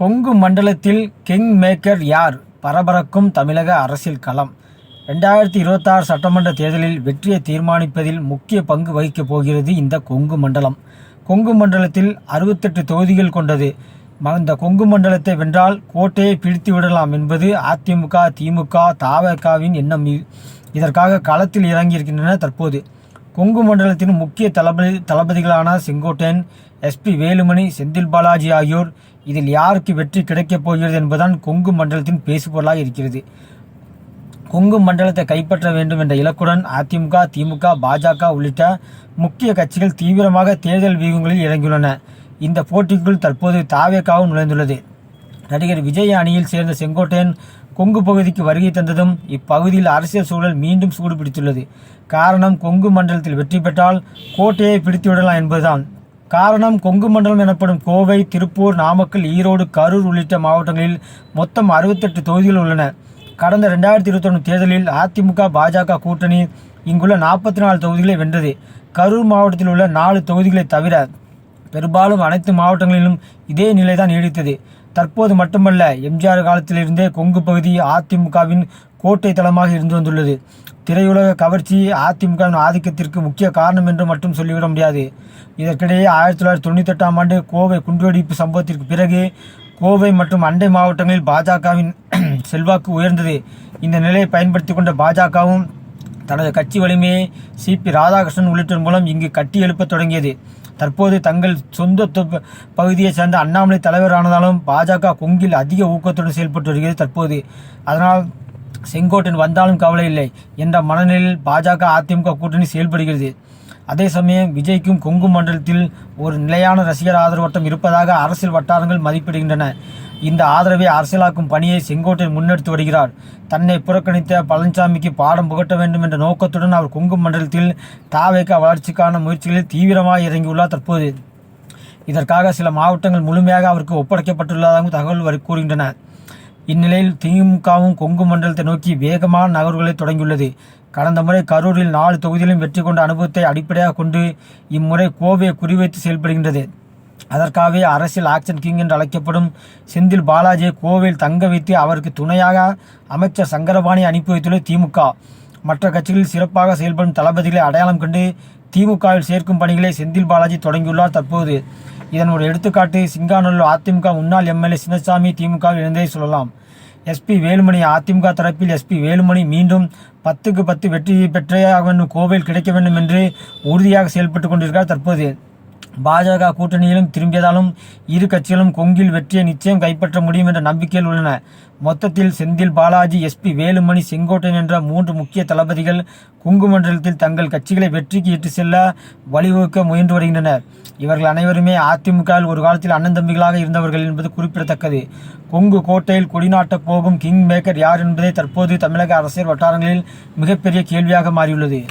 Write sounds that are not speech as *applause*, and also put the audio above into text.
கொங்கு மண்டலத்தில் king maker யார்? பரபரக்கும் தமிழக அரசியல் களம். ரெண்டாயிரத்தி இருபத்தாறு சட்டமன்ற தேர்தலில் வெற்றியை தீர்மானிப்பதில் முக்கிய பங்கு வகிக்கப் போகிறது இந்த கொங்கு மண்டலம். கொங்கு மண்டலத்தில் அறுபத்தெட்டு தொகுதிகள் கொண்டது. இந்த கொங்கு மண்டலத்தை வென்றால் கோட்டையை பிடித்து விடலாம் என்பது அதிமுக திமுக தாவகாவின் எண்ணம். இதற்காக களத்தில் இறங்கியிருக்கின்றன தற்போது. கொங்கு மண்டலத்தின் முக்கிய தளபதி தளபதிகளான செங்கோட்டன் எஸ்பி வேலுமணி செந்தில் பாலாஜி ஆகியோர் இதில் யாருக்கு வெற்றி கிடைக்கப் போகிறது என்பதுதான் கொங்கு மண்டலத்தின் பேசுபொருளாக இருக்கிறது. கொங்கு மண்டலத்தை கைப்பற்ற வேண்டும் என்ற இலக்குடன் அதிமுக திமுக பாஜக உள்ளிட்ட முக்கிய கட்சிகள் தீவிரமாக தேர்தல் வியூகங்களில் இறங்கியுள்ளன. இந்த போட்டிக்குள் தற்போது தாவேக்காவும் நுழைந்துள்ளது. நடிகர் விஜய் அணியில் சேர்ந்த செங்கோட்டையன் கொங்கு பகுதிக்கு வருகை தந்ததும் இப்பகுதியில் அரசியல் சூழல் மீண்டும் சூடுபிடித்துள்ளது. காரணம் கொங்கு மண்டலத்தில் வெற்றி பெற்றால் கோட்டையை பிடித்துவிடலாம் என்பதுதான். காரணம் கொங்கு மண்டலம் எனப்படும் கோவை திருப்பூர் நாமக்கல் ஈரோடு கரூர் உள்ளிட்ட மாவட்டங்களில் மொத்தம் அறுபத்தெட்டு தொகுதிகள் உள்ளன. கடந்த ரெண்டாயிரத்தி இருபத்தொன்று தேர்தலில் அதிமுக பாஜக கூட்டணி இங்குள்ள நாற்பத்தி நாலு தொகுதிகளை வென்றது. கரூர் மாவட்டத்தில் உள்ள நாலு தொகுதிகளை தவிர பெரும்பாலும் அனைத்து மாவட்டங்களிலும் இதே நிலைதான் நீடித்தது. தற்போது மட்டுமல்ல எம்ஜிஆர் காலத்திலிருந்தே கொங்கு பகுதி அதிமுகவின் கோட்டை தளமாக இருந்து வந்துள்ளது. திரையுலக கவர்ச்சி அதிமுகவின் ஆதிக்கத்திற்கு முக்கிய காரணம் என்று மட்டும் சொல்லிவிட முடியாது. இதற்கிடையே ஆயிரத்தி தொள்ளாயிரத்தி தொண்ணூற்றி எட்டாம் ஆண்டு கோவை குண்டுவெடிப்பு சம்பவத்திற்கு பிறகு கோவை மற்றும் அண்டை மாவட்டங்களில் பாஜகவின் *clears throat* செல்வாக்கு உயர்ந்தது. இந்த நிலையை பயன்படுத்தி கொண்ட பாஜகவும் தனது கட்சி வலிமையை சிபி ராதாகிருஷ்ணன் உள்ளிட்டோர் மூலம் இங்கு கட்டி எழுப்பத் தொடங்கியது. தற்போது தங்கள் சொந்த பகுதியைச் சேர்ந்த அண்ணாமலை தலைவரானதாலும் பாஜக கொங்கில் அதிக ஊக்கத்துடன் செயல்பட்டு வருகிறது தற்போது. அதனால் செங்கோட்டன் வந்தாலும் கவலை இல்லை என்ற மனநிலையில் பாஜக அதிமுக கூட்டணி செயல்படுகிறது. அதே சமயம் விஜய்க்கும் கொங்கு மண்டலத்தில் ஒரு நிலையான ரசிகர் ஆதரவு வட்டம் இருப்பதாக அரசியல் வட்டாரங்கள் மதிப்பிடுகின்றன. இந்த ஆதரவை அரசியலாக்கும் பணியை செங்கோட்டை முன்னெடுத்து வருகிறார். தன்னை புறக்கணித்த பழனிசாமிக்கு பாடம் புகட்ட வேண்டும் என்ற நோக்கத்துடன் அவர் கொங்கு மண்டலத்தில் தாவைக்க வளர்ச்சிக்கான முயற்சிகளில் தீவிரமாக இறங்கியுள்ளார் தற்போது. இதற்காக சில மாவட்டங்கள் முழுமையாக அவருக்கு ஒப்படைக்கப்பட்டுள்ளதாகவும் தகவல் கூறுகின்றன. இந்நிலையில் திமுகவும் கொங்கு மண்டலத்தை நோக்கி வேகமான நகர்வுகளை தொடங்கியுள்ளது. கடந்த முறை கரூரில் நாலு தொகுதியிலும் வெற்றி கொண்ட அனுபவத்தை அடிப்படையாக கொண்டு இம்முறை கோவையை குறிவைத்து செயல்படுகின்றது. அதற்காகவே அரசியல் ஆக்ஷன் கிங் என்று அழைக்கப்படும் செந்தில் பாலாஜியை கோவையில் தங்க வைத்து அவருக்கு துணையாக அமைச்சர் சங்கரபாணி அனுப்பி வைத்துள்ள திமுக. மற்ற கட்சிகளில் சிறப்பாக செயல்படும் தளபதிகளை அடையாளம் கண்டு திமுகவில் சேர்க்கும் பணிகளை செந்தில் பாலாஜி தொடங்கியுள்ளார் தற்போது. இதன் ஒரு எடுத்துக்காட்டு சிங்காநல்லூர் அதிமுக முன்னாள் எம்எல்ஏ சின்னசாமி திமுகவில் இருந்ததை சொல்லலாம். எஸ்பி வேலுமணி அதிமுக தரப்பில் எஸ்பி வேலுமணி மீண்டும் பத்துக்கு பத்து வெற்றி பெற்றே வேண்டும் கோவையில் கிடைக்க வேண்டும் என்று உறுதியாக செயல்பட்டு கொண்டிருக்கிறார் தற்போது. பாஜக கூட்டணியிலும் திரும்பியதாலும் இரு கட்சிகளும் கொங்கில் வெற்றியை நிச்சயம் கைப்பற்ற முடியும் என்ற நம்பிக்கையில் உள்ளன. மொத்தத்தில் செந்தில் பாலாஜி எஸ்பி வேலுமணி செங்கோட்டையன் என்ற மூன்று முக்கிய தளபதிகள் கொங்கு மண்டலத்தில் தங்கள் கட்சிகளை வெற்றிக்கு இட்டு செல்ல வழிவகுக்க முயன்று வருகின்றனர். இவர்கள் அனைவருமே அதிமுகவில் ஒரு காலத்தில் அண்ணன் தம்பிகளாக இருந்தவர்கள் என்பது குறிப்பிடத்தக்கது. கொங்கு கோட்டையில் கொடிநாட்டப் போகும் கிங் மேக்கர் யார் என்பதே தற்போது தமிழக அரசியல் வட்டாரங்களில் மிகப்பெரிய கேள்வியாக மாறியுள்ளது.